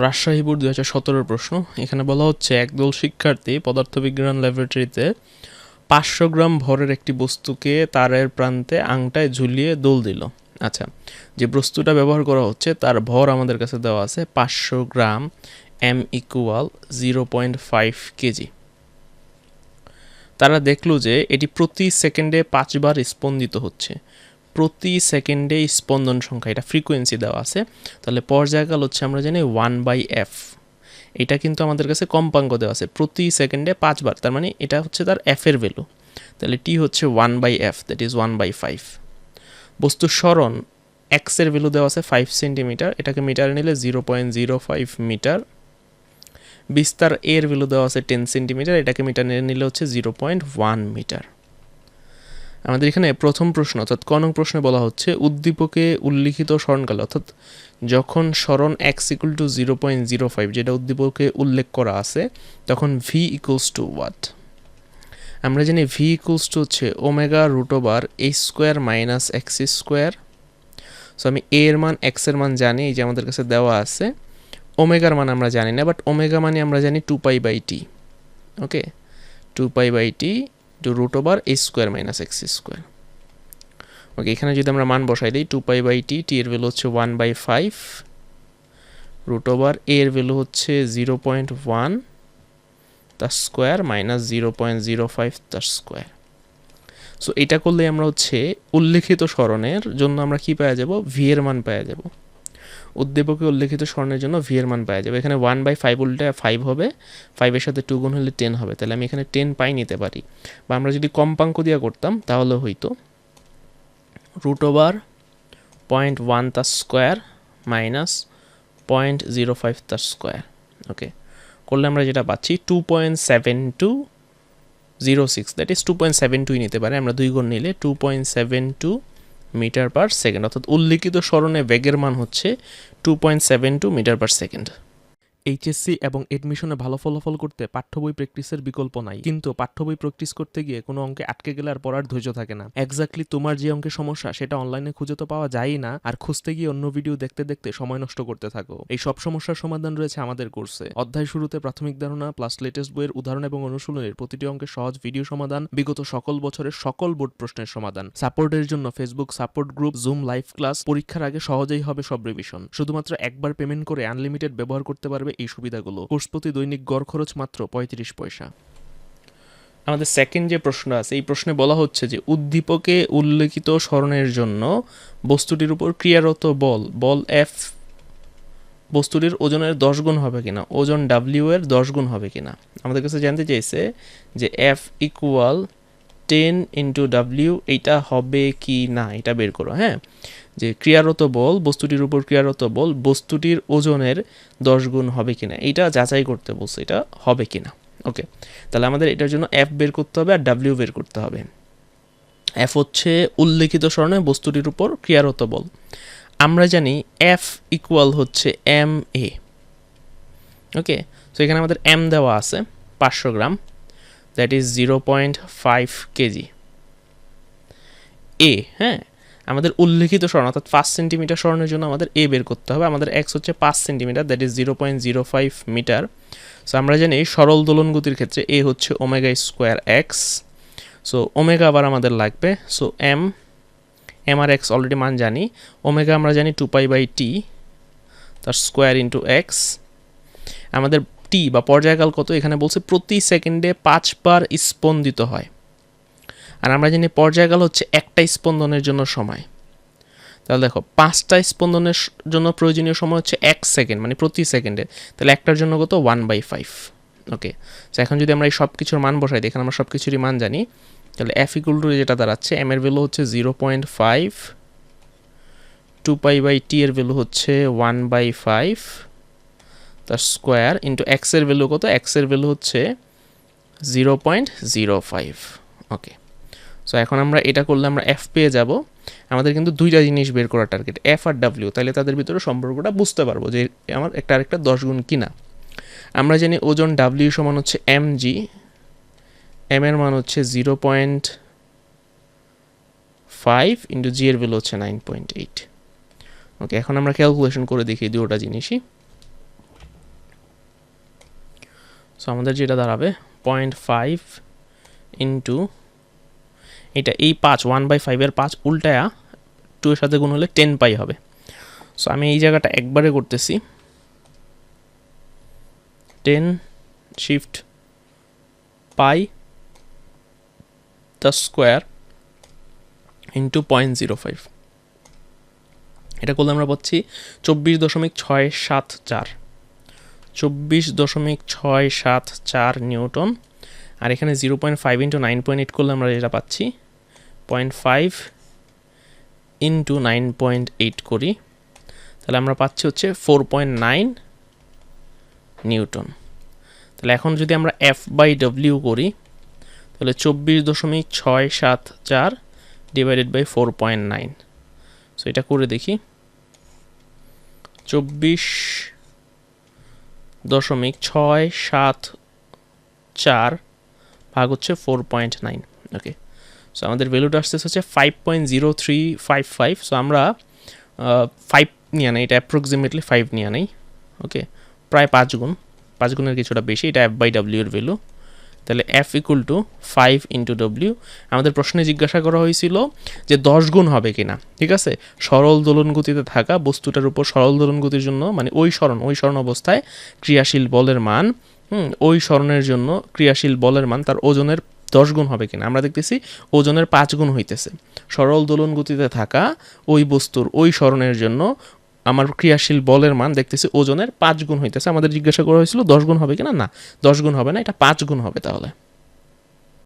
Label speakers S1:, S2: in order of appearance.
S1: Rajshahi board দু হাজার সতেরোর প্রশ্ন। এখানে বলা হচ্ছে, একদল শিক্ষার্থী পদার্থবিজ্ঞান ল্যাবরেটরিতে পাঁচশো গ্রাম ভরের একটি বস্তুকে তারের প্রান্তে আংটায় ঝুলিয়ে দোল দিল। আচ্ছা যে বস্তুটা ব্যবহার করা হচ্ছে, তার ভর আমাদের কাছে দেওয়া আছে পাঁচশো gram M equal zero point five KG. তারা দেখল যে, এটি প্রতি সেকেন্ডে পাঁচবার স্পন্দিত হচ্ছে। প্রতি সেকেন্ডে স্পন্দন সংখ্যা, এটা ফ্রিকোয়েন্সি দেওয়া আছে। তাহলে পর্যায়কাল হচ্ছে আমরা জানি ওয়ান বাই এফ এটা কিন্তু আমাদের কাছে কম্পাঙ্ক দেওয়া আছে। প্রতি সেকেন্ডে পাঁচবার, তার মানে এটা হচ্ছে তার এফের ভ্যালু তাহলে টি হচ্ছে one by F that is one by five বস্তু স্মরণ এক্সের ভ্যালু দেওয়া আছে ফাইভ সেন্টিমিটার এটাকে মিটারে নিলে zero point zero five metre বিস্তার এর ভ্যালু দেওয়া আছে টেন সেন্টিমিটার এটাকে মিটার নিলে হচ্ছে জিরো পয়েন্ট ওয়ান মিটার আমাদের এখানে প্রথম প্রশ্ন, অর্থাৎ ক নং প্রশ্নে বলা হচ্ছে, উদ্দীপকে উল্লিখিত স্মরণকাল অর্থাৎ যখন স্মরণ X equal to zero point zero five যেটা উদ্দীপকে উল্লেখ করা আছে, তখন ভি ইকুয়ালস টু ওয়াট আমরা জানি ভি ইকুয়ালস টু হচ্ছে omega root over H square minus X square so আমি এ এর মান এক্সের মান জানি, এই যে আমাদের কাছে দেওয়া আছে। ওমেগার মান আমরা জানি না বাট ওমেগা মানে আমরা জানি two pi by T okay two pi by T two root over A square minus X square okay এখানে যদি আমরা মান বসাই দিই টু পাই বাই টি টি এর ভ্যালু হচ্ছে one by five root over A এর ভ্যালু হচ্ছে জিরো পয়েন্ট ওয়ান তার square minus zero point zero five তার স্কোয়ার সো এটা করলে আমরা হচ্ছে উল্লেখিত স্মরণের জন্য আমরা কি পাওয়া যাব? ভি এর মান পাওয়া যাব। উদ্দীপকে উল্লেখিত স্বর্ণের জন্য ভি এর মান পাওয়া যাবে। এখানে ওয়ান বাই ফাইভ উল্টে ফাইভ হবে ফাইভের সাথে টু গুণ হলে টেন হবে। তাহলে আমি এখানে টেন পাই নিতে পারি। বা আমরা যদি কম্পাঙ্ক দিয়ে করতাম, তাহলে হইতো রুট ওভার পয়েন্ট ওয়ান তার square minus point zero five তার স্কোয়ার ওকে করলে আমরা যেটা পাচ্ছি two point seven two zero six that is two point seven টুই নিতে পারে। আমরা দুই গুণ নিলে two point seven two metre per second. অর্থাৎ উল্লিখিত স্মরণে বেগের মান হচ্ছে two point seven two metre per second. HSC এবং এডমিশনে ভালো ফলাফল করতে পাঠ্য বই প্র্যাকটিসের বিকল্প নাই। কিন্তু পাঠ্য বই প্র্যাকটিস করতে গিয়ে কোনো অঙ্কে আটকে গেলে আর পড়ার ধৈর্য থাকে না। এক্স্যাক্টলি তোমার যে অঙ্কের সমস্যা, সেটা অনলাইনে খুঁজে তো পাওয়া যায়ই না। আর খুঁজতে গিয়ে অন্য ভিডিও দেখতে দেখতে সময় নষ্ট করতে থাকো। এই সব সমস্যার সমাধান রয়েছে আমাদের কোর্সে অধ্যায় শুরুতে প্রাথমিক ধারণা প্লাস লেটেস্ট বইয়ের উদাহরণ এবং অনুশীলনের প্রতিটি অঙ্কের সহজ ভিডিও সমাধান, বিগত সকল বছরের সকল বোর্ড প্রশ্নের সমাধান সাপোর্টের জন্য Facebook support group Zoom live class পরীক্ষার আগে সহজেই হবে সব রিভিশন শুধুমাত্র একবার পেমেন্ট করে আনলিমিটেড ব্যবহার করতে পারবে এই সুবিধাগুলো। কোর্স প্রতি দৈনিক গড় খরচ মাত্র পঁয়ত্রিশ পয়সা। আমাদের সেকেন্ড যে প্রশ্ন আছে, এই প্রশ্নে বলা হচ্ছে যে, উদ্দীপকে উল্লেখিত স্মরণের জন্য বস্তুটির উপর ক্রিয়ারত বল বল এফ বস্তুটির ওজনের দশ গুণ হবে কিনা, ওজন ডাব্লিউ এর দশ গুণ হবে কিনা। আমাদের কাছে জানতে চাইছে যে F equal ten into W এইটা হবে কি না? এটা বের করো হ্যাঁ? যে ক্রিয়ারত বল, বস্তুটির উপর ক্রিয়ারত বল, বস্তুটির ওজনের দশ গুণ হবে কিনা? এইটা যাচাই করতে বলছে, এটা হবে কিনা? ওকে তাহলে আমাদের এটার জন্য এফ বের করতে হবে আর ডাব্লিউ বের করতে হবে। এফ হচ্ছে উল্লেখিত স্মরণে বস্তুটির উপর ক্রিয়ারত বল। আমরা জানি এফ ইকুয়াল হচ্ছে এম এ ওকে তো এখানে আমাদের এম দেওয়া আছে, পাঁচশো গ্রাম। That is zero point five KG এ হ্যাঁ? আমাদের উল্লেখিত স্মরণ অর্থাৎ পাঁচ সেন্টিমিটার স্মরণের জন্য আমাদের এ বের করতে হবে। আমাদের এক্স হচ্ছে পাঁচ centimetre that is zero point zero five metre so আমরা জানি সরল দোলন গতির ক্ষেত্রে এ হচ্ছে omega square X so omega আবার আমাদের লাগবে। সো এম এম আর এক্স অলরেডি মান জানি। ওমেগা আমরা জানি টু পাই বাই টি তার স্কোয়ার ইন্টু এক্স আমাদের টি বা পর্যায়কাল কত? এখানে বলছে প্রতি সেকেন্ডে পাঁচবার স্পন্দিত হয়। আর আমরা জানি পর্যায়কাল হচ্ছে একটা স্পন্দনের জন্য সময়। তাহলে দেখো, পাঁচটা স্পন্দনের জন্য প্রয়োজনীয় সময় হচ্ছে এক সেকেন্ড মানে প্রতি সেকেন্ডে। তাহলে একটার জন্য কত? One by five. ওকে, তো এখন যদি আমরা এই সব কিছুর মান বসাই, দেখেন আমরা সব কিছুরই মান জানি। তাহলে এফ ইকুয়াল টু যেটা দাঁড়াচ্ছে এম এর ভ্যালু হচ্ছে zero point five two pi by T এর ভ্যালু হচ্ছে ওয়ান বাই ফাইভ তার স্কোয়ার ইন্টু এক্সের ভ্যালু কত? এক্সের ভ্যালু হচ্ছে zero point zero five okay so এখন আমরা এটা করলে আমরা এফ পেয়ে যাব। আমাদের কিন্তু দুইটা জিনিস বের করার টার্গেট এফ আর ডাব্লিউ তাহলে তাদের ভিতরে সম্পর্কটা বুঝতে পারব যে আমার একটা আরেকটা দশ গুণ কিনা। আমরা জানি ওজন ডাব্লিউ সমান হচ্ছে এম জি এম এর মান হচ্ছে zero point five into G এর ভ্যালু হচ্ছে নাইন পয়েন্ট এইট ওকে এখন আমরা ক্যালকুলেশন করে দেখি দুটা জিনিসই। সো আমাদের যেটা দাঁড়াবে পয়েন্ট ফাইভ ইন্টু এটা এই পাঁচ ওয়ান বাই ফাইভের পাঁচ উল্টায়া টু এর সাথে গুণ হলে টেন পাই হবে। সো আমি এই জায়গাটা একবারে করতেছি। Ten shift pi the square into point zero five এটা করলে আমরা পাচ্ছি চব্বিশ দশমিক ছয় সাত চার। চব্বিশ দশমিক ছয় সাত চার নিউটন। আর এখানে zero point five into nine point eight করলে আমরা যেটা পাচ্ছি, point five into nine point eight করি। তাহলে আমরা পাচ্ছি হচ্ছে ফোর পয়েন্ট নাইন নিউটন। তাহলে এখন যদি আমরা এফ বাই ডব্লিউ করি, তাহলে চব্বিশ দশমিক ছয় সাত চার divided by four point nine. So এটা করে দেখি। চব্বিশ দশমিক ছয় সাত চার ভাগ হচ্ছে four point nine okay so আমাদের ভ্যালুটা আসতেছে হচ্ছে five point zero three five five so আমরা ফাইভ নিয়ে নেই, এটা অ্যাপ্রক্সিমেটলি ফাইভ নিয়ে নেই ওকে প্রায় পাঁচ গুণ, পাঁচ গুণের কিছুটা বেশি, এটা এফ বাই ডাব্লিউর ভ্যালু তাহলে F equal to five into W আমাদের প্রশ্নে জিজ্ঞাসা করা হয়েছিল যে দশ গুণ হবে কিনা, ঠিক আছে? সরল দোলন গতিতে থাকা বস্তুটার উপর সরল দোলন গতির জন্য মানে ওই সরণ ওই সরণ অবস্থায় ক্রিয়াশীল বলের মান ওই স্মরণের জন্য ক্রিয়াশীল বলের মান তার ওজনের দশ গুণ হবে কিনা। আমরা দেখতেছি ওজনের পাঁচ গুণ হইতেছে। সরল দোলন গতিতে থাকা ওই বস্তুর ওই স্মরণের জন্য আমার ক্রিয়াশীল বলের মান দেখতেছি ওজনের পাঁচ গুণ হইতেছে। আমাদের জিজ্ঞাসা করা হয়েছিল, দশ গুণ হবে কিনা? না, দশ গুণ হবে না, এটা পাঁচ গুণ হবে তাহলে।